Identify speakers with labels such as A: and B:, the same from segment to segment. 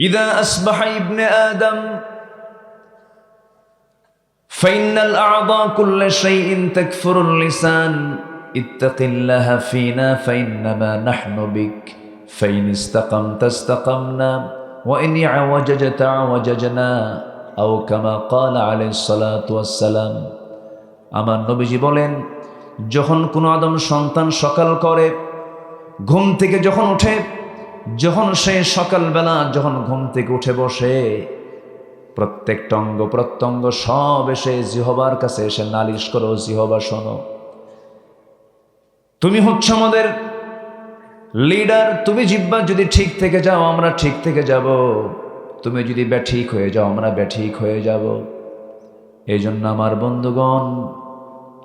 A: إذا أصبح ابن آدم فإن الأعضاء كل شيء تكفر اللسان اتق الله فينا فإنما نحن بك فإن استقمت استقمنا وإن عوججت عوججنا أو كما قال عليه الصلاة والسلام আমার নবীজি বলেন যখন কোনো আদম সন্তান সকাল করে ঘুম থেকে যখন ওঠে যখন সে সকালবেলা যখন ঘুম থেকে উঠে বসে, প্রত্যেকটা অঙ্গ প্রত্যঙ্গ সব এসে জিহবার কাছে এসে নালিশ করো, জিহবা শোনো। তুমি হচ্ছে আমাদের লিডার, তুমি জিব্বা যদি ঠিক থেকে যাও, আমরা ঠিক থেকে যাব। তুমি যদি ব্যাঠিক হয়ে যাও, আমরা ব্যাঠিক হয়ে যাব। এই জন্য আমার বন্ধুগণ,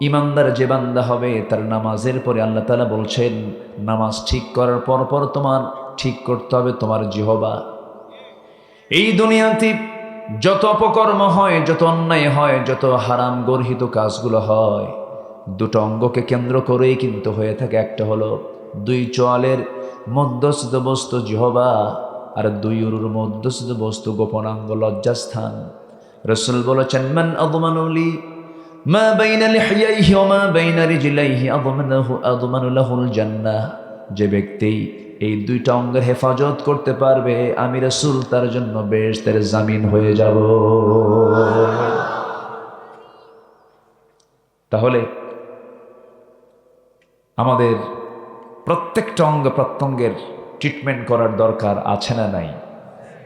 A: ইমানদার যে বান্দা হবে, তার নামাজের পরে আল্লাহ তালা বলছেন, নামাজ ঠিক করার পর পর তোমার ঠিক করতে হবে তোমার জিহবা। এই দুনিয়াতে যত অপকর্ম হয়, যত অন্যায় হয়, যত হারাম গর্হিত কাজগুলো হয়, দুটো অঙ্গকে কেন্দ্র করেই কিন্তু হয়ে থাকে। একটা হলো দুই চোয়ালের মধ্যস্থিত বস্তু জিহবা আর দুই উরুর মধ্যস্থিত বস্তু গোপনাঙ্গ লজ্জাস্থান। রসুল বলেছেন, মান আদমানুলি মা বাইনা লিহিয়াইহি ওয়া মা বাইনা রিজলাইহি আদমানাহু, আদমানু লাহুল যে ব্যক্তি এই দুইটা অঙ্গের হেফাজত করতে পারবে, আমি রসুল তার জন্য বেশ তার জামিন হয়ে যাব। তাহলে আমাদের প্রত্যেকটা অঙ্গ প্রত্যঙ্গের ট্রিটমেন্ট করার দরকার আছে না নাই?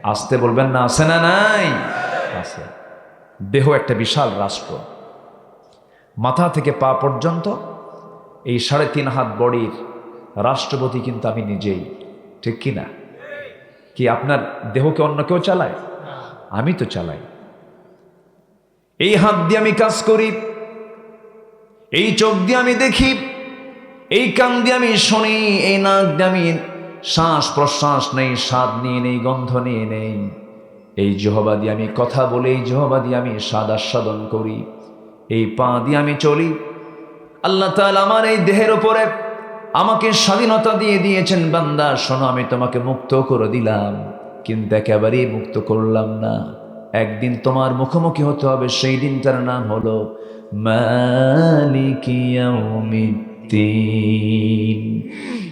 A: আসতে বলবেন না, আছে না নাই? আছে। দেহ একটা বিশাল রাষ্ট্র। মাথা থেকে পা পর্যন্ত এই সাড়ে তিন হাত বডির রাষ্ট্রপতি কিন্তু আমি নিজেই, ঠিক কি না? কি আপনার দেহকে অন্য কেউ চালায়? আমি তো চালাই। এই হাত দিয়ে আমি কাজ করি, এই চোখ দিয়ে আমি দেখি, এই কান দিয়ে আমি শুনি, এই নাক দিয়ে আমি শ্বাস প্রশ্বাস নেই, স্বাদ নিয়ে নেই, গন্ধ নিয়ে নেই। এই জহবা দিয়ে আমি কথা বলে, এই জহবা দিয়ে আমি স্বাদ আস্বাদন করি। এই পা দিয়ে আমি চলি। আল্লাহ তাআলা আমার এই দেহের উপরে আমাকে স্বাধীনতা দিয়ে দিয়েছেন, বান্দা, শোনো, আমি তোমাকে মুক্ত করে দিলাম। কিন্তু একেবারেই মুক্ত করলাম না। একদিন তোমার মুখোমুখি হতে হবে, সেই দিন তার নাম হলো মালিকিয়াউমিদ্দিন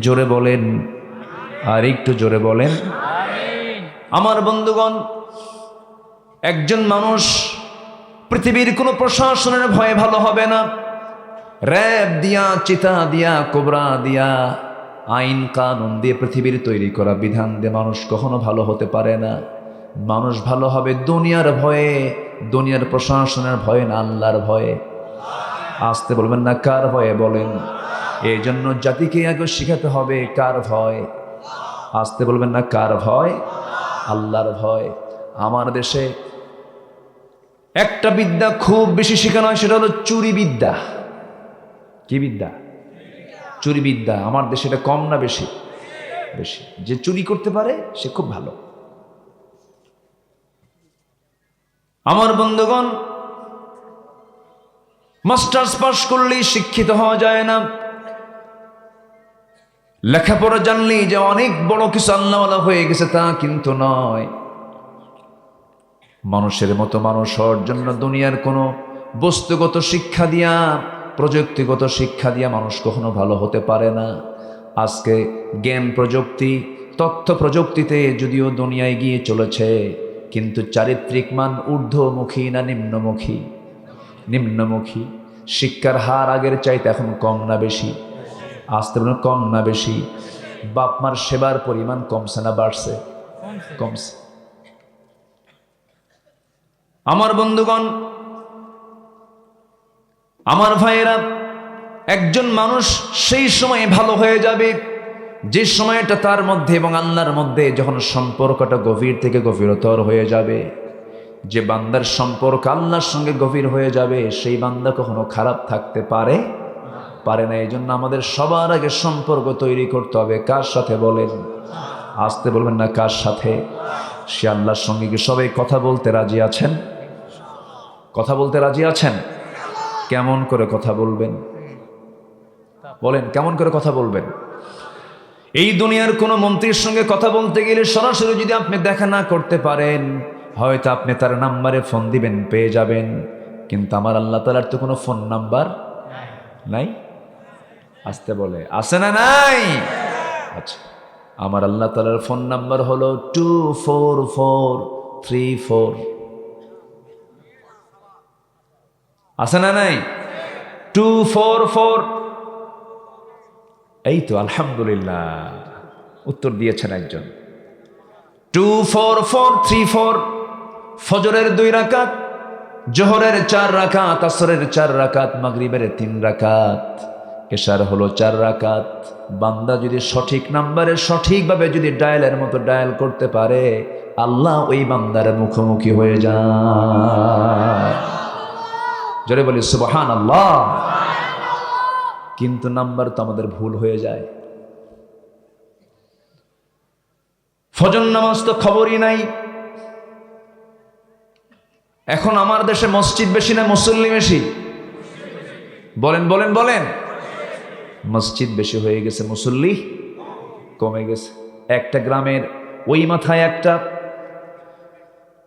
A: জোরে বলেন, আর একটু জোরে বলেন। আমার বন্ধুগণ, একজন মানুষ পৃথিবীর কোনো প্রশাসনের ভয়ে ভালো হবে না। র্যাব দিয়া, চিতা দিয়া, কোবরা দিয়া, আইন কানুন দিয়ে পৃথিবীর তৈরি করা বিধান দিয়ে মানুষ কখনো ভালো হতে পারে না। মানুষ ভালো হবে দুনিয়ার ভয়ে, দুনিয়ার প্রশাসনের ভয়ে না, আল্লাহর ভয়ে। আসতে বলবেন না, কার ভয়ে বলেন? এই জন্য জাতিকে আগে শিখাতে হবে কার ভয়। আসতে বলবেন না, কার ভয়? আল্লাহর ভয়। আমার দেশে একটা বিদ্যা খুব বেশি শেখানো হয় সেটা হলো চুরি বিদ্যা। কি বিদ্যা? চুরি বিদ্যা। আমার দেশে এটা কম না বেশি? বেশি। যে চুরি করতে পারে, সে খুব ভালো। আমার বন্ধুগণ, মাস্টার্স পাস করলেই শিক্ষিত হওয়া যায় না। লেখাপড়া জানলেই যে অনেক বড় কিছু আল্লাহওয়ালা হয়ে গেছে তা কিন্তু নয়। মানুষের মতো মানুষ হওয়ার জন্য দুনিয়ার কোনো বস্তুগত শিক্ষা দিয়া, প্রযুক্তিগত শিক্ষা দিয়া মানুষ কখনো ভালো হতে পারে না। আজকে গেম প্রযুক্তি, তথ্য প্রযুক্তিতে যদিও দুনিয়ায় গিয়ে চলেছে, কিন্তু চারিত্রিক মান ঊর্ধ্বমুখী না নিম্নমুখী? নিম্নমুখী। শিক্ষার হার আগের চাইতে এখন কম না বেশি। আসতে বলুন কম না বেশি। বাপ মার সেবার পরিমাণ কমছে না, বাড়ছে। কমছে। আমার বন্ধুগণ, আমার ভাইয়েরা, একজন মানুষ সেই সময় ভালো হয়ে যাবে, যে সময়টা তার মধ্যে এবং আল্লাহর মধ্যে যখন সম্পর্কটা গভীর থেকে গভীরতর হয়ে যাবে, যে বান্দার সম্পর্ক আল্লাহর সঙ্গে গভীর হয়ে যাবে, সেই বান্দা কখনো খারাপ থাকতে পারে পারে না এই জন্য আমাদের সবার আগে সম্পর্ক তৈরি করতে হবে। কার সাথে বলেন? আসতে বলবেন না কার সাথে? সে আল্লাহর সঙ্গে কি সবাই কথা বলতে রাজি আছেন? কথা বলতে রাজি আছেন? কেমন করে কথা বলবেন? বলেন, কেমন করে কথা বলবেন? এই দুনিয়ার কোনো মন্ত্রীর সঙ্গে কথা বলতে গেলে সরাসরি যদি আপনি দেখা না করতে পারেন, হয়তো আপনি তার নাম্বারে ফোন দিবেন, পেয়ে যাবেন। কিন্তু আমার আল্লাহ তালার তো কোনো ফোন নাম্বার নাই। আসতে বলে, আছে না নাই? আচ্ছা আমার আল্লাহ তালার ফোন নাম্বার হলো two four four, three four. আছে না নাই? Two four four. এই তো, আলহামদুলিল্লাহ। উত্তর দিয়েছেন একজন। Two four four, three four. ফজরের দুই রাকাত, জোহরের চার রাকাত, আসরের চার রাকাত, মাগরিবের তিন রাকাত। এশার হলো চার রাকাত। বান্দা যদি সঠিক নাম্বারে সঠিকভাবে যদি ডায়ালের মতো ডায়াল করতে পারে, আল্লাহ ওই বান্দার মুখোমুখি হয়ে যায়। জোরে বলি সুবাহান আল্লাহ কিন্তু নাম্বার তো আমাদের ভুল হয়ে যায়। ফজর নামাজ তো খবরই নাই। এখন আমার দেশে মসজিদ বেশি না মুসল্লি বেশি? বলেন বলেন বলেন। মসজিদ বেশি হয়ে গেছে, মুসল্লি কমে গেছে। একটা গ্রামের ওই মাথায় একটা,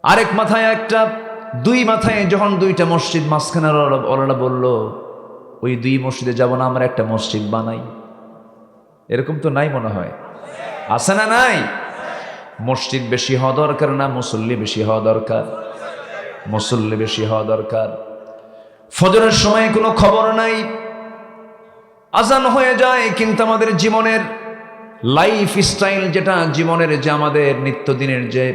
A: আরেক মাথায় একটা, দুই মাথায় যখন দুইটা মসজিদ মাঝখানে ওরা- বলল, ওই দুই মসজিদে যাব না, আমরা একটা মসজিদ বানাই। এরকম তো নাই মনে হয়? আছে না নাই? মসজিদ বেশি হওয়া দরকার না, মুসল্লি বেশি হওয়া দরকার? মুসল্লি বেশি হওয়া দরকার। ফজরের সময় কোনো খবর নাই। আজান হয়ে যায়, কিন্তু আমাদের জীবনের লাইফ স্টাইল যেটা, জীবনের যে আমাদের নিত্যদিনের যে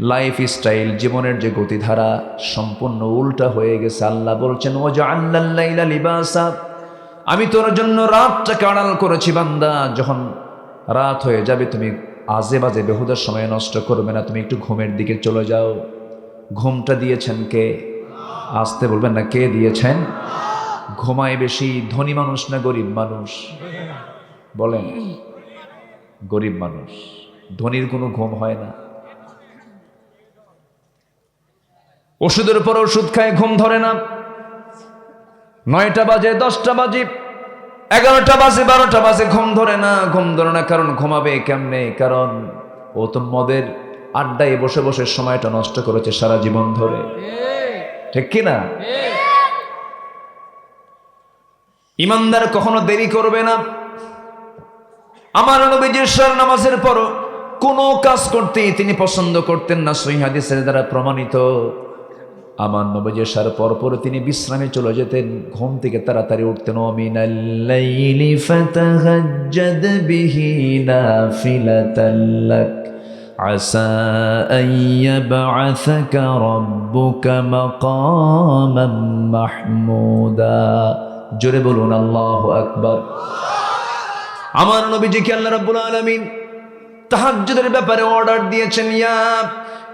A: লাইফ স্টাইল জীবনের যে গতিধারা সম্পূর্ণ উল্টা হয়ে গেছে। আল্লাহ বলছেন ও যে আল্লাহ লিবাসা। আমি তোর জন্য রাতটা আড়াল করেছি, বান্দা। যখন রাত হয়ে যাবে, তুমি আজে বাজে বেহুদার সময় নষ্ট করবে না। তুমি একটু ঘুমের দিকে চলে যাও। ঘুমটা দিয়েছেন কে? আসতে বলবেন না, কে দিয়েছেন? ঘুমায় বেশি, ধনী মানুষ না গরিব মানুষ? বলেন, গরিব মানুষ, ধনীর কোনো ঘুম হয় না। ওষুধের পর ওষুধ খায়, ঘুম ধরে না। নয়টা বাজে, দশটা বাজে, এগারোটা বাজে, বারোটা বাজে, ঘুম ধরে না। ঘুম ধরে না কারণ ঘুমাবে কেমনে? কারণ ও তো মদের আড্ডায় বসে বসে সময়টা নষ্ট করেছে সারা জীবন ধরে। ঠিক কি না ইমানদার কখনো দেরি করবে না আমার নবীজির সার নামাজের পর কোনো কাজ করতে তিনি পছন্দ করতেন না সহি হাদিসের দ্বারা প্রমাণিত আমার নবীজির সার পর পর তিনি বিশ্রামে চলে যেতেন ঘুম থেকে তাড়াতাড়ি উঠতেন অমিনাল্লাইলি ফাতাহাজ্জাদ বিহি নাফিলাতাল লাক عسى أن يبعثك ربك مقاما محمودا জোরে বলুন আল্লাহ আকবার আমার নবীজিকে আল্লাহ রাব্বুল আলামিন তাহাজ্জুদের ব্যাপারে অর্ডার দিয়েছেন ইয়া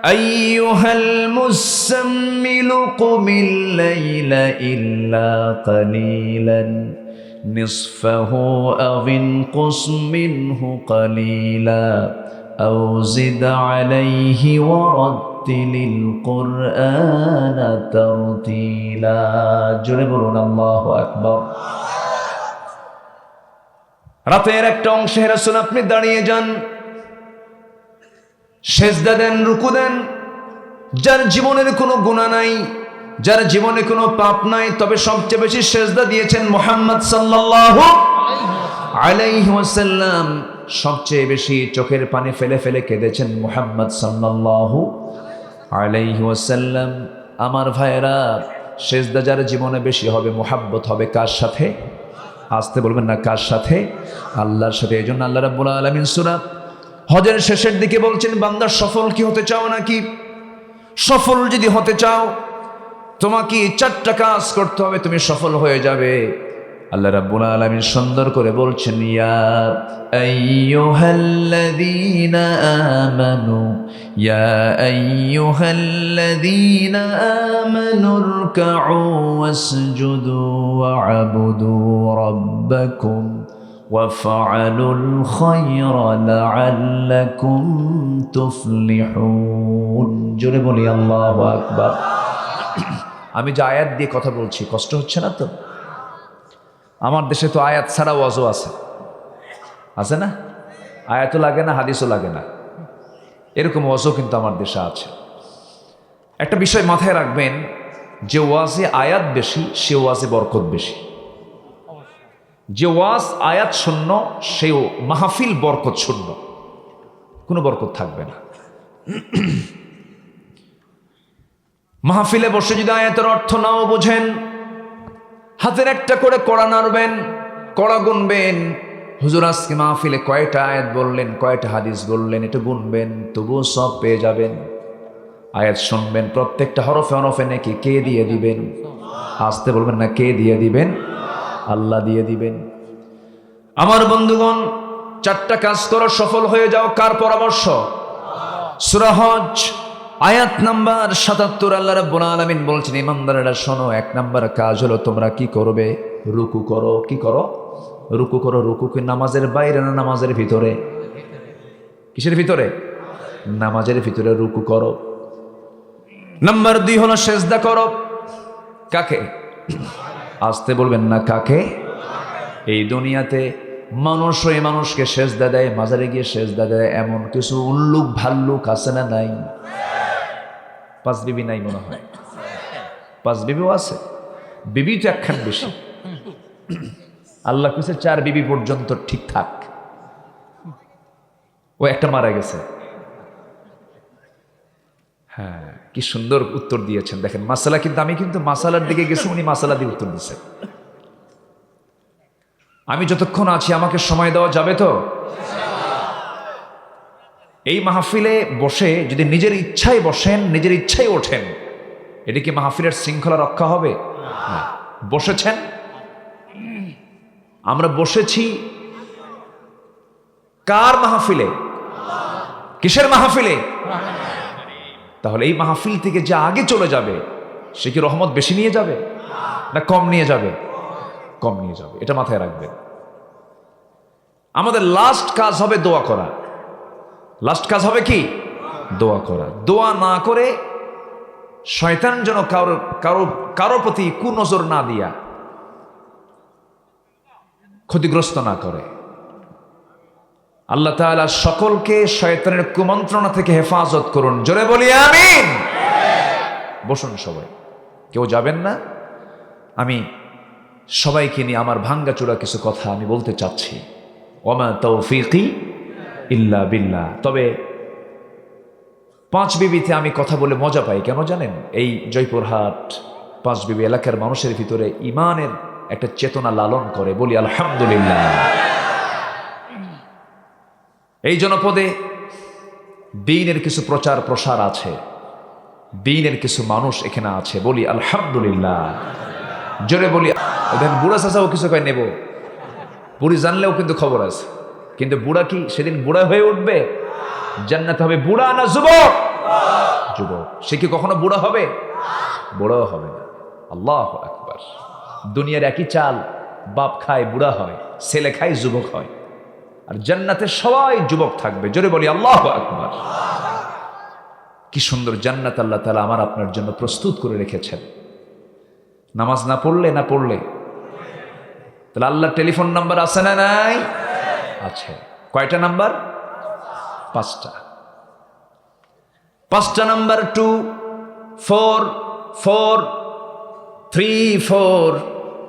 A: আইয়ুহাল মুসাম্মিলু কুমিল লাইলা ইল্লা কালিলান نصفه أو انقص منه قليلا أو زد عليه রত্তিলিল জোরে বলুন, আল্লাহ আকবর। রাতের একটা অংশে হেরাসুন আপনি দাঁড়িয়ে যান, সেজদা দেন, রুকু দেন। যার জীবনের কোনো গুণা নাই, যার জীবনে কোনো পাপ নাই, তবে সবচেয়ে বেশি সেজদা দিয়েছেন মোহাম্মদ সাল্লাহ আলাইহাল্লাম সবচেয়ে বেশি চোখের পানি ফেলে ফেলে কেঁদেছেন মোহাম্মদ সাল্লাল্লাহু আলাইহি আমার ভাইয়েরা, সেজদা যার জীবনে বেশি হবে, মোহাব্বত হবে কার সাথে? আসতে বলবেন না কার সাথে? আল্লাহর সাথে এই জন্য আল্লাহ রাব্বুল আলামিন সূরা হজের শেষের দিকে বলছেন, বান্দা, সফল কি হতে চাও নাকি? সফল যদি হতে চাও, তোমাকে চারটা কাজ করতে হবে, তুমি সফল হয়ে যাবে। আল্লাহ রাব্বুল আলামিন সুন্দর করে বলছেন ইয়া আইয়ুহাল্লাযীনা আমানু ইয়া আইয়ুহাল্লাযীনা আমানু রুকউ ওয়াসজুদু ওয়া'বুদু রাব্বাকুম وافعلوا الخير لعلكم تفلحون জোরে বলি আল্লাহু আকবার আমি যে আয়াত দিয়ে কথা বলছি কষ্ট হচ্ছে না তো আমার দেশে তো আয়াত ছাড়া ওয়াজও আছে। আছে না? আয়াতও লাগে না, হাদিসও লাগে না। এরকম ওয়াজও কিন্তু আমার দেশে আছে। একটা বিষয় মাথায় রাখবেন, যে ওয়াজে আয়াত বেশি, সে ওয়াজে বরকত বেশি। যে ওয়াজ আয়াত শূন্য, সেও মাহফিল বরকত শূন্য। কোনো বরকত থাকবে না। মাহফিলে বসে যদি আয়াতের অর্থ নাও বোঝেন হাতের একটা করে কড়া নাড়বেন, কড়া গুনবেন। হুজুর আজকে মাহফিলে কয়টা আয়াত বললেন, কয়টা হাদিস বললেন, এটা গুনবেন, তবুও সব পেয়ে যাবেন। আয়াত শুনবেন, প্রত্যেকটা হরফে হরফে নাকি কে দিয়ে দিবেন? আসতে বলবেন না, কে দিয়ে দিবেন? আল্লাহ দিয়ে দিবেন। আমার বন্ধুগণ, চারটা কাজ করো, সফল হয়ে যাও, কার পরামর্শ? সুরাহজ আয়াত নাম্বার সাতাত্তর আল্লাহ রাব্বুল আলামিন বলছেন, ইমানদারেরা, শোনো, এক নাম্বার কাজ হলো তোমরা কি করবে? রুকু করো। কি করো? রুকু করো, রুকু কি নামাজের বাইরে না নামাজের ভিতরে? কিসের ভিতরে? নামাজের ভিতরে রুকু করো। নাম্বার দুই হলো সেজদা করো। কাকে? আসতে বলবেন না, কাকে? এই দুনিয়াতে মানুষ ওই মানুষকে সেজদা দেয়, মাজারে গিয়ে সেজদা দেয়, এমন কিছু উল্লুক ভাল্লুক আছে না নাই? পাঁচ বিবি নাই মনে হয়। পাঁচ বিবিও আছে। বিবি তো একখান বেশি। আল্লাহ কুসে চার বিবি পর্যন্ত ঠিকঠাক ও একটা মারা গেছে। হ্যাঁ কি সুন্দর উত্তর দিয়েছেন। দেখেন, মাসালা কিন্তু, আমি কিন্তু মাসালার দিকে গেছি, উনি মাসালা দিয়ে উত্তর দিচ্ছেন আমি যতক্ষণ আছি, আমাকে সময় দেওয়া যাবে তো? এই মাহফিলে বসে যদি নিজের ইচ্ছায় বসেন, নিজের ইচ্ছায় ওঠেন, এটা কি মাহফিলের শৃঙ্খলা রক্ষা হবে? বসেছেন? আমরা বসেছি কার মাহফিলে? কিসের মাহফিলে? তাহলে এই মাহফিল থেকে যে আগে চলে যাবে, সে কি রহমত বেশি নিয়ে যাবে? না কম নিয়ে যাবে? কম নিয়ে যাবে। এটা মাথায় রাখবেন। আমাদের লাস্ট কাজ হবে দোয়া করা। লাস্ট কাজ হবে কি? দোয়া করা। দোয়া না করে শয়তান যেন কারও কারও কারও প্রতি কুনজর না দিয়া ক্ষতিগ্রস্ত না করে। আল্লাহ তাআলা সকলকে শয়তানের কুমন্ত্রণা থেকে হেফাজত করুন। জোরে বলি, আমিন! বসুন সবাই। কেউ যাবেন না? আমি সবাইকে নিয়ে আমার ভাঙ্গা চূড়া কিছু কথা আমি বলতে চাচ্ছি। ওমা তৌফিকি ইল্লা বিল্লাহ। তবে পাঁচ বিবিতে আমি কথা বলে মজা পাই, কেন জানেন? এই জয়পুরহাট পাঁচ বিবি এলাকার মানুষের ভিতরে ইমানের একটা চেতনা লালন করে, বলি আলহামদুলিল্লাহ। এই জনপদে দিনের কিছু প্রচার প্রসার আছে, দিনের কিছু মানুষ এখানে আছে, বলি আলহামদুলিল্লাহ। জোরে বলি দেখেন বুড়া চাচাও কিছু কয় নেব? বুড়ি জানলেও কিন্তু খবর আছে। কিন্তু বুড়া কি সেদিন বুড়া হয়ে উঠবে? জান্নাত হবে বুড়া না যুবক? যুবক। সে কি কখনো বুড়া হবে? বুড়াও হবে না। আল্লাহ একবার দুনিয়ার একই চাল, বাপ খায়, বুড়া হয়, ছেলে খায়, যুবক হয়। আর জান্নাতে সবাই যুবক থাকবে। জোরে বলি, আল্লাহ আকবার। কি সুন্দর জান্নাত আল্লাহ তালা আমার আপনার জন্য প্রস্তুত করে রেখেছেন। নামাজ না পড়লে না পড়লে? তাহলে আল্লাহর টেলিফোন নাম্বার আছে না নাই? আছে। কয়টা নাম্বার? পাঁচটা। পাঁচটা number two, four four, three, four.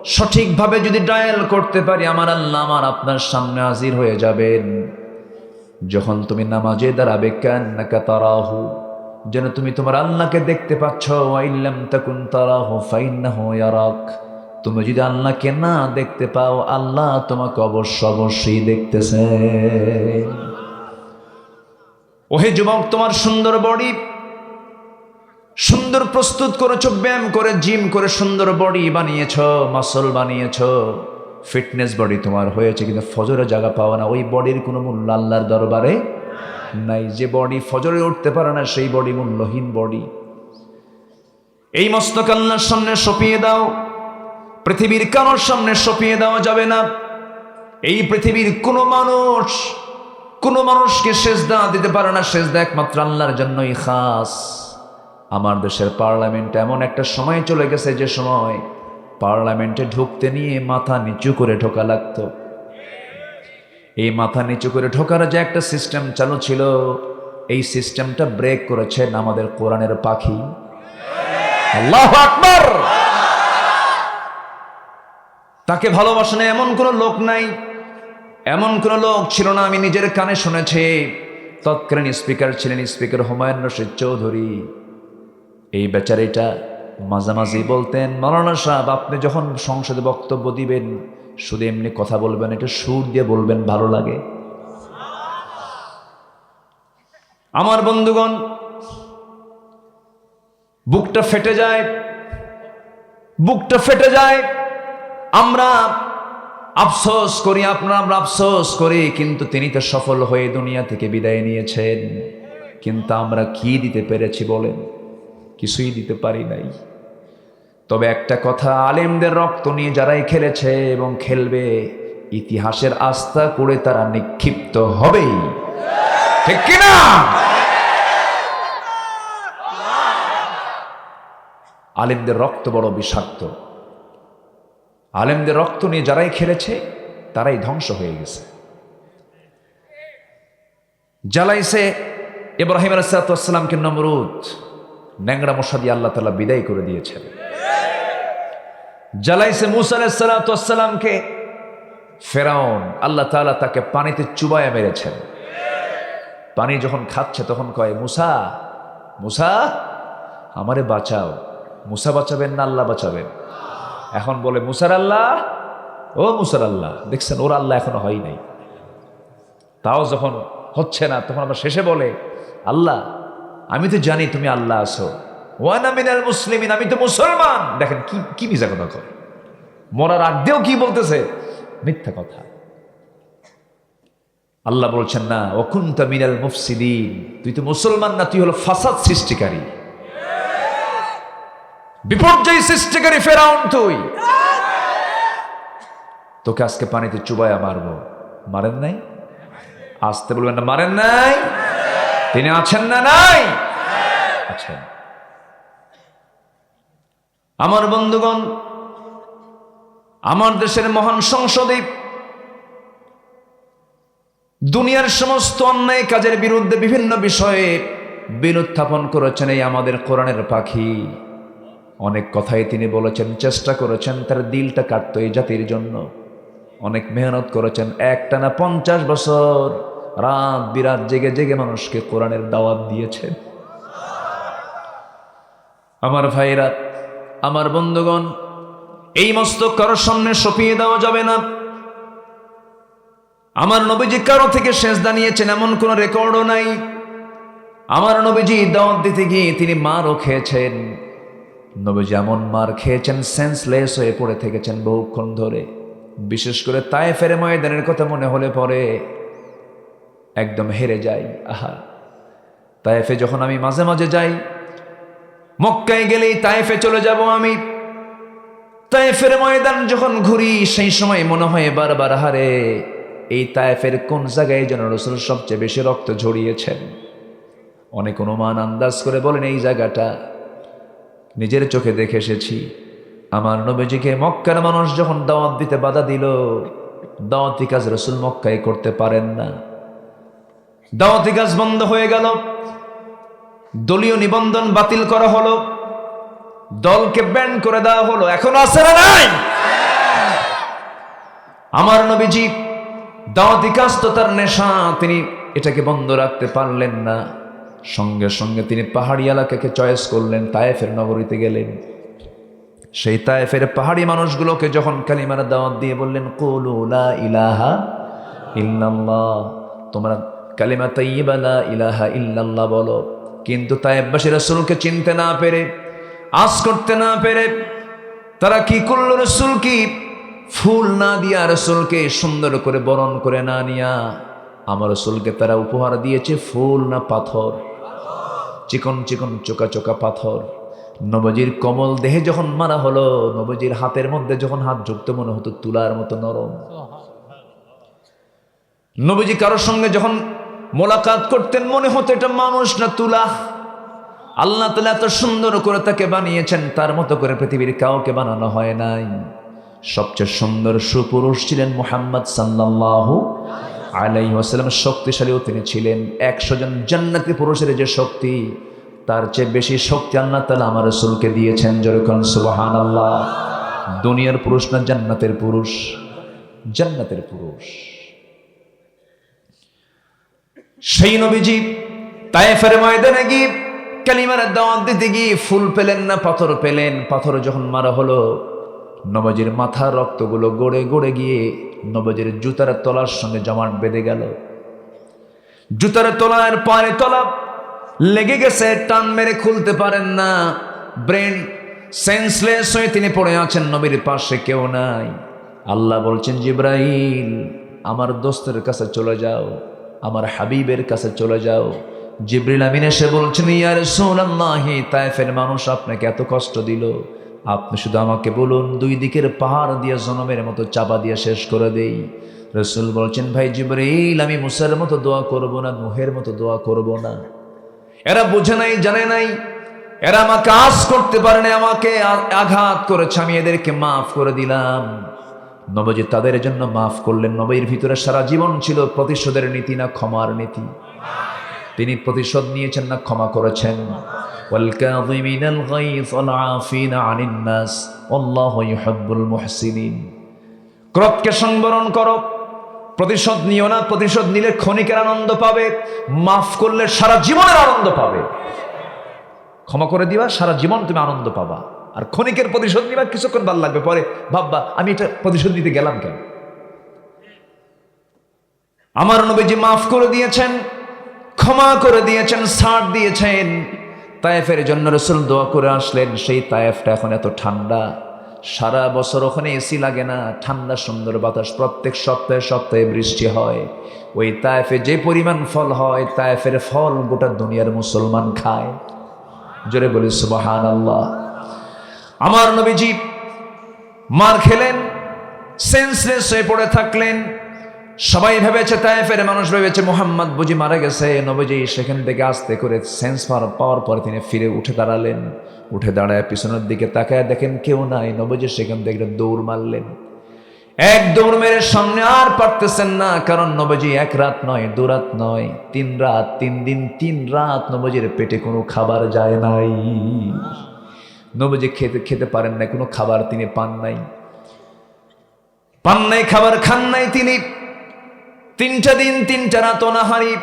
A: সঠিকভাবে যদি ডায়াল করতে পারি, আমার আল্লাহ আমার আপনার সামনে হাজির হয়ে যাবেন। যখন তুমি নামাজে দাঁড়াবে, কান্নাকা তারাহু। যেন তুমি তোমার আল্লাহকে দেখতে পাচ্ছ ওয়াইল্লাম তাকুন তারাহু, ফাইন্নাহু ইয়ারাক। তুমি যদি আল্লাহকে না দেখতে পাও, আল্লাহ তোমাকে অবশ্য অবশ্যই দেখতেছে। ওহে যুবক, তোমার সুন্দর বডি, সুন্দর প্রস্তুত করেছ, ব্যায়াম করে, জিম করে সুন্দর বডি বানিয়েছ, মাসল বানিয়েছ, ফিটনেস বডি তোমার হয়েছে, কিন্তু ফজরে জায়গা পাওয়া না, ওই বডির কোনো মূল্য আল্লাহর দরবারে নাই। যে বডি ফজরে উঠতে পারে না, সেই বডি মূল্যহীন বডি। এই মস্তক আল্লাহর সামনে সপিয়ে দাও। পৃথিবীর কারোর সামনে সপিয়ে দেওয়া যাবে না। এই পৃথিবীর কোনো মানুষ, কোনো মানুষকে সেজদা দিতে পারে না। সেজদা একমাত্র আল্লাহর জন্যই খাস। আমার দেশের পার্লামেন্ট এমন একটা সময় চলে গেছে যে সময় পার্লামেন্টে ঢুকতে নিয়ে মাথা নিচু করে ঢোকা লাগতো। এই মাথা নিচু করে ঢোকার যে একটা সিস্টেম চালু ছিল, এই সিস্টেমটা ব্রেক করেছেন আমাদের কোরআনের পাখি। আল্লাহ আকবার! তাকে ভালোবাসে না এমন কোনো লোক নাই। এমন কোনো লোক ছিল না, আমি নিজের কানে শুনেছি। তৎকালীন স্পিকার ছিলেন স্পিকার হুমায়ুন রশিদ চৌধুরী। এই বেচারিটা মাঝামাঝি বলতেন, মৌলানা সাহেব, আপনি যখন সংসদে বক্তব্য দিবেন, শুধু এমনি কথা বলবেন, একটু সুর দিয়ে বলবেন, ভালো লাগে। আমার বন্ধুগণ, বুকটা ফেটে যায়, বুকটা ফেটে যায়। আমরা আফসোস করি, আপনারা আমরা আফসোস করি, কিন্তু তিনি তো সফল হয়ে দুনিয়া থেকে বিদায় নিয়েছেন। কিন্তু আমরা কি দিতে পেরেছি বলেন? কিছুই দিতে পারি নাই। তবে একটা কথা, আলেমদের রক্ত নিয়ে যারাই খেলেছে এবং খেলবে, ইতিহাসের আস্থা করে তারা নিক্ষিপ্ত হবেই। ঠিক কিনা? আলেমদের রক্ত বড় বিষাক্ত। আলেমদের রক্ত নিয়ে যারাই খেলেছে, তারাই ধ্বংস হয়ে গেছে। জ্বালাইছে ইব্রাহিম আলাইসালামকে নমরুদ। ন্যাংরা মশা দিয়ে আল্লাহ তালা বিদায় করে দিয়েছেন। জ্বালাইছে মুসা আলাইসালামকে ফেরাউন আল্লাহ তালা তাকে পানিতে চুবায়া মেরেছেন। পানি যখন খাচ্ছে তখন কয়, মুসা মুসা, আমারে বাঁচাও। মুসা বাঁচাবেন না, আল্লাহ বাঁচাবেন। এখন বলে, মুসার আল্লাহ? ও মুসার আল্লাহ, দেখছেন ওর আল্লাহ এখনও হয় নাই। তাও যখন হচ্ছে না, তখন আমরা শেষে বলে, আল্লাহ, আমি তো জানি তুমি আল্লাহ আছো। ওয়ান আমিনাল মুসলিমিন, আমি তো মুসলমান। দেখেন কি কি মিজা কথা কয়। মরার আগদেও কি বলতেছে? মিথ্যা কথা। আল্লাহ বলছেন, না অকুন্তা মিনাল মুফসিদিন। তুই তো মুসলমান না, তুই হলো ফাসাদ সৃষ্টিকারী। বিপর্যয় সৃষ্টিকারী ফেরাউন তুই। তোকে আজকে পানিতে চুবায়া মারবো। মারেন নাই? আসতে বলবেন না, মারেন নাই? তিনি আছেন না নাই? আছেন আমার বন্ধুগণ, আমার দেশের মহান সংসদে দুনিয়ার সমস্ত অন্যায় কাজের বিরুদ্ধে বিভিন্ন বিষয়ে বিল উত্থাপন করেছেন এই আমাদের কোরআনের পাখি। অনেক কথাই তিনি বলেছেন, চেষ্টা করেছেন, তার দিলটা কাটতো এই জাতির জন্য। অনেক মেহনত করেছেন, একটানা পঞ্চাশ বছর রাত বিরাত জেগে জেগে মানুষকে কোরআনের দাওয়াত দিয়েছেন আমার ভাইরা, আমার বন্ধুগণ, এই মস্তক কারোর সামনে সপিয়ে দেওয়া যাবে না। আমার নবীজি কারও থেকে শেষ দাঁড়িয়েছেন এমন কোনো রেকর্ডও নাই। আমার নবীজি দাওয়াত দিতে গিয়ে তিনি মারও খেয়েছেন। নবীজি যেমন মার খেয়েছেন সেন্সলেস হয়ে পড়ে থেকেছেন বহুক্ষণ ধরে। বিশেষ করে তাই ফেরে ময়দানের কথা মনে হলে পরে একদম হেরে যাই, আহা। তাইফে যখন আমি মাঝে মাঝে যাই, মক্কায় গেলেই তাইফে চলে যাব আমি। তাইফের ময়দান যখন ঘুরি, সেই সময় মনে হয় বারবার হারে এই তাইফের কোন জায়গায় যেন রসুল সবচেয়ে বেশি রক্ত ঝরিয়েছেন? অনেক অনুমান আন্দাজ করে বলেন এই জায়গাটা। নিজের চোখে দেখে এসেছি। আমার নবীজিকে মক্কার মানুষ যখন দাওয়াত দিতে বাধা দিল, দাওয়াতি কাজ রসুল মক্কায় করতে পারেন না। দাওয়াতি কাজ বন্ধ হয়ে গেল। দলীয় নিবন্ধন বাতিল করা হলো। দলকে ব্যান করে দেওয়া হলো। এখন আছে না নাই? আমার নবীজি দাওয়াতি কাজ তো তার নেশা, তিনি এটাকে বন্ধ রাখতে পারলেন না। সঙ্গে সঙ্গে তিনি পাহাড়ি এলাকাকে চয়েস করলেন, তায়েফের নগরীতে গেলেন। সেই তায়েফের পাহাড়ি মানুষগুলোকে যখন কালিমার দাওয়াত দিয়ে বললেন কলুলা ইলাহা ইল্লাল্লাহ, তোমরা কালিমা তাইবালা ইলাহা ইল্লাল্লাহ বলো। কিন্তু তায়েববাসী রসুলকে চিনতে না পেরে, আস করতে না পেরে, তারা কি করল রসুল কি? ফুল না দিয়া রসুলকে সুন্দর করে বরণ করে না নিয়া, আমার রসুলকে তারা উপহার দিয়েছে ফুল না পাথর। চিকন চিকন চোকা চোকা পাথর। নবজির কমল দেহে যখন মারা হলো, নবজির হাতের মধ্যে যখন হাত যুক্ত মনে হতো তুলার মতো নরম। নবীজি কারোর সঙ্গে যখন মোলাকাত করতেন, মনে হতো এটা মানুষ না তুলা। আল্লাহ তালা এত সুন্দর করে তাকে বানিয়েছেন, তার মতো করে পৃথিবীর কাউকে বানানো হয় নাই। সবচেয়ে সুন্দর সুপুরুষ ছিলেন মোহাম্মদ সাল্লাল্লাহু আলাইহি ওয়াসাল্লাম শক্তিশালীও তিনি ছিলেন। একশো জন জান্নাতি পুরুষের যে শক্তি, তার চেয়ে বেশি শক্তি আল্লাহ তালা আমার রসুলকে দিয়েছেন। যেরকম সুবাহান আল্লাহ দুনিয়ার পুরুষ না জান্নাতের পুরুষ? জান্নাতের পুরুষ। সেই নবীজি তায়েফের ময়দানে গিয়ে কালিমার দাওয়াত দিতে গিয়ে ফুল পেলেন না, পাথর পেলেন। পাথর যখন মারা হলো নবজির মাথার রক্তগুলো গড়ে গড়ে গিয়ে নবজির জুতার তলার সঙ্গে জমাট বেঁধে গেল। জুতার তলার পায়ে তলা লেগে গেছে, টান মেরে খুলতে পারেন না। ব্রেন সেন্সলেস হয়ে তিনি পড়ে আছেন, নবীর পাশে কেউ নাই। আল্লাহ বলছেন, জিব্রাইল, আমার দোস্তের কাছে চলে যাও, আমার হাবিবের কাছে চলে যাও। জিব্রিল আমিন এসে বলছেন ইয়ার সোনাল্লাহি তাইফের মানুষ আপনাকে এত কষ্ট দিল। আপনি শুধু আমাকে বলুন, দুই দিকের পাহাড় দিয়ে জনমের মতো চাপা দিয়ে শেষ করে দেই। রসুল বলছেন, ভাই জিব্রাইল আমি মুসার মতো দোয়া করব না, নুহের মতো দোয়া করব না। এরা বুঝে নাই, জানে নাই। এরা আমাকে আশ করতে পারে না আমাকে আঘাত করেছে, আমি এদেরকে মাফ করে দিলাম। নবজি তাদের জন্য মাফ করলেন। নবীর ভিতরে সারা জীবন ছিল প্রতিশোধের নীতি না ক্ষমার নীতি। তিনি প্রতিশোধ নিয়েছেন না ক্ষমা করেছেন। والكاظمين الغيظ والعافين عن الناس والله يحب المحسنين ক্রোধকে সংবরণ করো প্রতিশোধ নিও না প্রতিশোধ নিলে ক্ষণিকের আনন্দ পাবে মাফ করলে সারা জীবনের আনন্দ পাবে ক্ষমা করে দিবা সারা জীবন তুমি আনন্দ পাবা আর ক্ষণিকের প্রতিশোধ নিবা কিছুক্ষণ ভাল লাগবে পরে ভাববা আমি এটা প্রতিশোধ নিতে গেলাম কেন আমার নবীজি মাফ করে দিয়েছেন ক্ষমা করে দিয়েছেন ছাড় দিয়েছেন তায়েফের জন্য রসুল দোয়া করে আসলেন, সেই তায়েফটা এখন এত ঠান্ডা। সারা বছর ওখানে এসি লাগে না, ঠান্ডা সুন্দর বাতাস, প্রত্যেক সপ্তাহে সপ্তাহে বৃষ্টি হয়। ওই তায়েফে যে পরিমাণ ফল হয়, তায়েফের ফল গোটা দুনিয়ার মুসলমান খায়। জোরে বলি সুবাহান আল্লাহ আমার নবীজি মার খেলেন সেন্সলেস হয়ে পড়ে থাকলেন। সবাই ভেবেছে তায়েফের মানুষ ভেবেছে মোহাম্মদ বুঝি মারা গেছে। নবীজি সেখান থেকে আস্তে করে সেন্স পাওয়ার পর তিনি ফিরে উঠে দাঁড়ালেন। উঠে দাঁড়ায় পিছনের দিকে তাকায় দেখেন কেউ নাই। নবীজি সেখান থেকে একটা দৌড় মারলেন। এক দৌড় মেরে সামনে আর পারতেছেন না, কারণ নবজি এক রাত নয়, দু রাত নয়, তিন রাত, তিন দিন, তিন রাত নবজির পেটে কোনো খাবার যায় নাই। নবজি খেতে খেতে পারেন না কোনো খাবার তিনি পান নাই। পান নাই, খাবার খান নাই তিনি। তিনটা দিন, তিনটা রাত অনাহারি।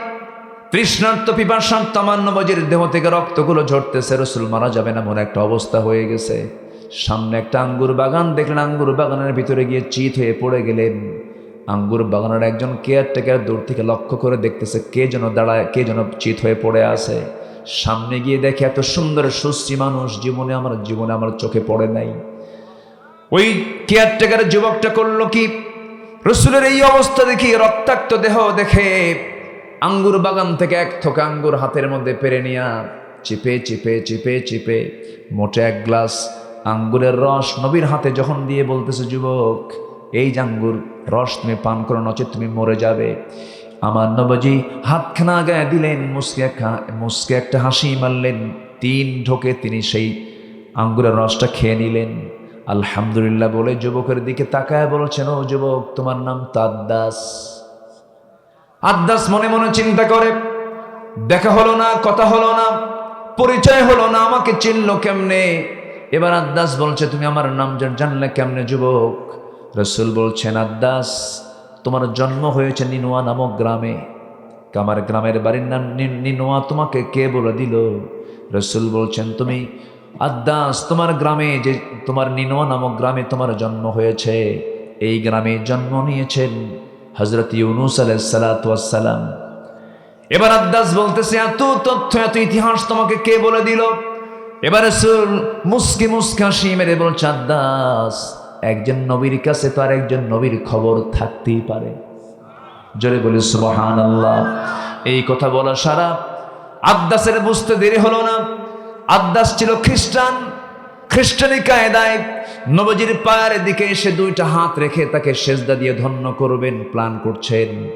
A: তৃষ্ণার্ত পিপাসার্থ আমার নবজির দেহ থেকে রক্তগুলো ঝরতেছে, রসুল মারা যাবে না মনে একটা অবস্থা হয়ে গেছে। সামনে একটা আঙ্গুর বাগান, দেখলেন আঙ্গুর বাগানের ভিতরে গিয়ে চিত হয়ে পড়ে গেলেন। আঙ্গুর বাগানের একজন কেয়ারটেকার দূর থেকে লক্ষ্য করে দেখতেছে কে যেন দাঁড়ায়, কে যেন চিত হয়ে পড়ে আছে। সামনে গিয়ে দেখে এত সুন্দর, সুশ্রী মানুষ, জীবনে আমার জীবনে আমার চোখে পড়ে নাই। ওই কেয়ারটেকার যুবকটা করল কি? রসুলের এই অবস্থা দেখি, রক্তাক্ত দেহ দেখে আঙ্গুর বাগান থেকে এক থোকা আঙ্গুর হাতের মধ্যে পেরে নিয়া চিপে চিপে চিপে চিপে মোটে এক গ্লাস আঙ্গুরের রস নবীর হাতে যখন দিয়ে বলতেছে, যুবক, এই যে আঙ্গুর রস তুমি পান করো, নচেত তুমি মরে যাবে। আমার নবজি হাতখানা গায়ে দিলেন, মুসকে মুসকে একটা হাসি মারলেন, তিন ঢোকে তিনি সেই আঙ্গুরের রসটা খেয়ে নিলেন। আলহামদুলিল্লাহ বলে যুবকের দিকে তাকায় বলছেন, ও যুবক, তোমার নাম তাদ্দাস আদ্দাস। মনে মনে চিন্তা করে, দেখা হলো না, কথা হলো না, পরিচয় হলো না, আমাকে চিনলো কেমনে? এবার আদ্দাস বলছে, তুমি আমার নাম জানলে কেমনে যুবক? রসুল বলছেন, আদ্দাস, তোমার জন্ম হয়েছে নিনুয়া নামক গ্রামে। আমার গ্রামের বাড়ির নাম নিনুয়া তোমাকে কে বলে দিল? রসুল বলছেন, তুমি আদ্দাস তোমার গ্রামে যে তোমার নিনোয়া নামক গ্রামে তোমার জন্ম হয়েছে। এই গ্রামে জন্ম নিয়েছেন হজরত ইউনুস আলাইসালাম এবার আদ্দাস বলতেছে, এত তথ্য, এত ইতিহাস তোমাকে কে বলে দিল? এবারে রসুল মুসকি মুসকি হাসি মেরে বলছে আদ্দাস একজন নবীর কাছে তো আর একজন নবীর খবর থাকতেই পারে। জোরে বলি সুবহান আল্লাহ এই কথা বলা সারা আদ্দাসের বুঝতে দেরি হলো না। আদ্দাস ছিল খ্রিস্টান। খ্রিস্টানি কায়দায় নবজির পায়ের দিকে এসে দুইটা হাত রেখে তাকে সেজদা দিয়ে ধন্য করবেন, প্ল্যান করছেন।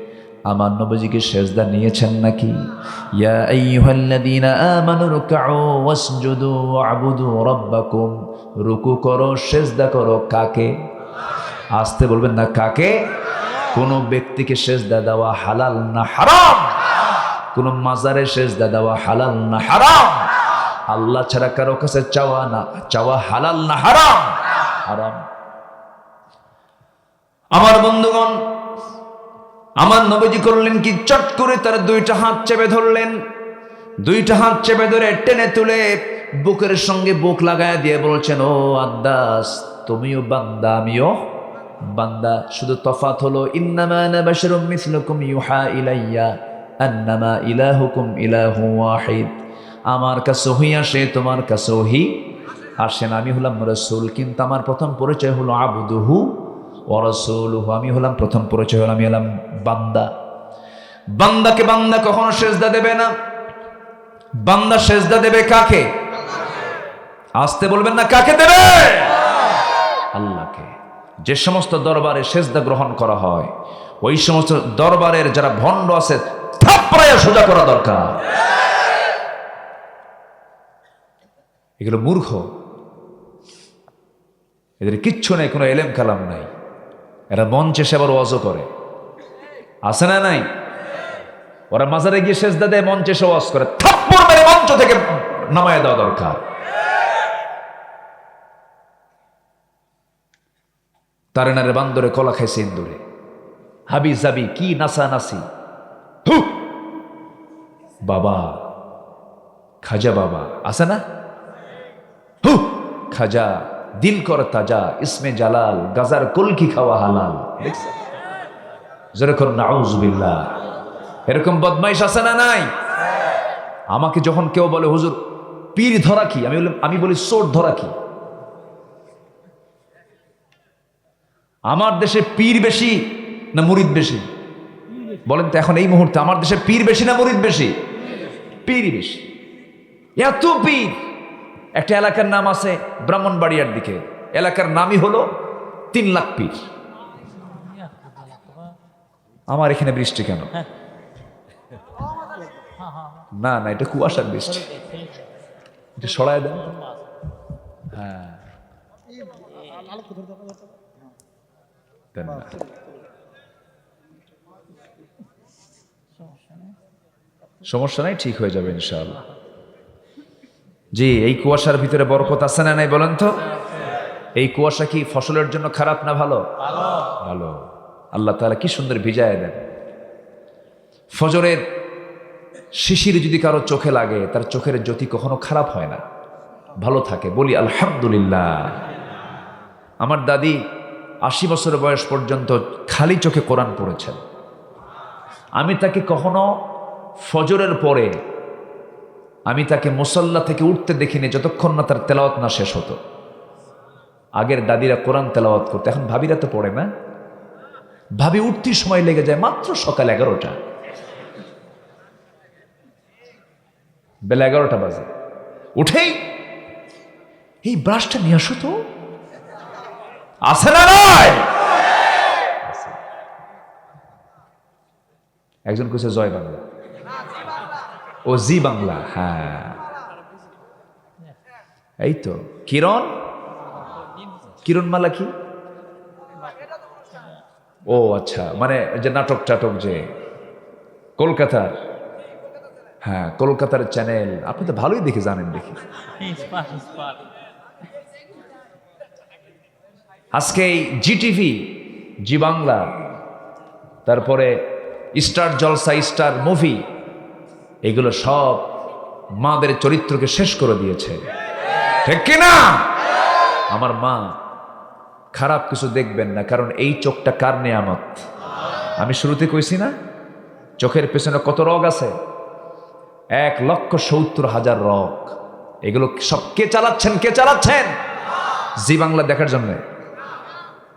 A: আমার নবজিকে সেজদা নিয়েছেন নাকি? ইয়া রুকু করো, সেজদা করো। কাকে? আসতে বলবেন না কাকে? কোনো ব্যক্তিকে সেজদা দেওয়া হালাল না হারাম? কোন মাজারে সেজদা দেওয়া হালাল না হারাম? আল্লাহ ছাড়া কারও কাছে চাওয়া না, চাওয়া হালাল না হারাম? হারাম। আমার বন্ধুগণ, আমার নবীজি করলেন কি? চট করে তার দুইটা হাত চেপে ধরলেন। দুইটা হাত চেপে ধরে টেনে তুলে বুকের সঙ্গে বুক লাগায় দিয়ে বলছেন, ও আদাস, তুমিও বান্দা, আমিও বান্দা। শুধু তফাত হলো, ইন্নামা ইলাইয়া, আন্নামা ইলাহুকুম ইলাহু ওয়াহিদ। আমার কাছে ওহি আসে, তোমার কাছে ওহি আসেন আমি হলাম রসুল, কিন্তু আমার প্রথম পরিচয় হলো আবুদুহু ওরসুলহু আমি হলাম প্রথম পরিচয় হলো আমি হলাম বান্দা। বান্দাকে বান্দা কখনো সেজদা দেবে না। বান্দা সেজদা দেবে কাকে? আসতে বলবেন না, কাকে দেবে? আল্লাহকে। যে সমস্ত দরবারে সেজদা গ্রহণ করা হয়, ওই সমস্ত দরবারের যারা ভণ্ড আছে, থাপড়াইয়া সোজা করা দরকার। এগুলো মূর্খ। এদের কিচ্ছু নেই, কোনো এলেম কালাম নাই। এরা মঞ্চে সেবার ওয়াজও করে। আছে না নাই? ওরা মাজারে গিয়ে সেজদা দেয়, মঞ্চে সে ওয়াজ করে। থাপ্পড় মেরে মঞ্চ থেকে নামায় দেওয়া দরকার। তারে নারে বান্দরে কলা খাইছে ইন্দুরে। হাবি জাবি, কি নাসা নাসি। বাবা, খাজা বাবা, আছে না? হু, খাজা দিল কর তাজা, ইসমে জালাল, গাজার কলকি খাওয়া হালাল। যেরকম নাউজুবিল্লাহ। এরকম বদমাইশ আছে না নাই? আমাকে যখন কেউ বলে, হুজুর, পীর ধরা কি? আমি বলি আমি বলি, চোর ধরা কি? আমার দেশে পীর বেশি না মুরিদ বেশি? বলেন তো, এখন এই মুহূর্তে, আমার দেশে পীর বেশি না মুরিদ বেশি? পীর বেশি। এত পীর? একটা এলাকার নাম আছে ব্রাহ্মণবাড়িয়ার দিকে। এলাকার নামই হলো তিন লাখ পীর। আমার এখানে বৃষ্টি কেন? না না, এটা কুয়াশার বৃষ্টি। এটা সরায় দেন। হ্যাঁ। সমস্যা নাই? ঠিক হয়ে যাবে ইনশাআল্লাহ। জি, এই কুয়াশার ভিতরে বরকত আছে না নাই বলেন তো? এই কুয়াশা কি ফসলের জন্য খারাপ না ভালো? ভালো। আল্লাহ তাআলা কি সুন্দর ভিজায় দেন। ফজরের শিশির যদি কারও চোখে লাগে, তার চোখের জ্যোতি কখনো খারাপ হয় না। ভালো থাকে। বলি, আলহামদুলিল্লাহ। আমার দাদি আশি বছর বয়স পর্যন্ত খালি চোখে কোরআন পড়েছেন। আমি তাকে কখনো ফজরের পরে আমি তাকে মুসল্লা থেকে উঠতে দেখিনি যতক্ষণ না তার তেলাওয়াত না শেষ হতো। আগের দাদিরা কোরআন তেলাওয়াত করতে। এখন ভাবিরা তো পড়ে না। ভাবি উঠতে সময় লেগে যায় মাত্র সকাল এগারোটা। বেলা এগারোটা বাজে। উঠেই এই ব্রাশটা নিয়ে আসো তো। আছে না নয় একজন কইছে, জয় বাংলা। ও জি বাংলা হ্যাঁ। এই তো, কিরণ? কিরণ মালা কি? ও আচ্ছা মানে যে নাটক টাটক যে, কলকাতার হ্যাঁ কলকাতার চ্যানেল আপনি তো ভালোই দেখে জানেন দেখি. আজকে এই জিটিভি জি বাংলা, তারপরে স্টার জলসা স্টার মুভি এগুলো সব মাদের চরিত্রকে শেষ করে দিয়েছে। ঠিক কিনা? আমার মা খারাপ কিছু দেখবেন না, কারণ এই চোখটা কার নেয়ামত? আমি শুরুতে কইছি না, চোখের পেছনে কত রোগ আছে? এক লক্ষ সত্তর হাজার রোগ। এগুলো সব কে চালাচ্ছেন কে চালাচ্ছেন? জি বাংলা দেখার জন্য।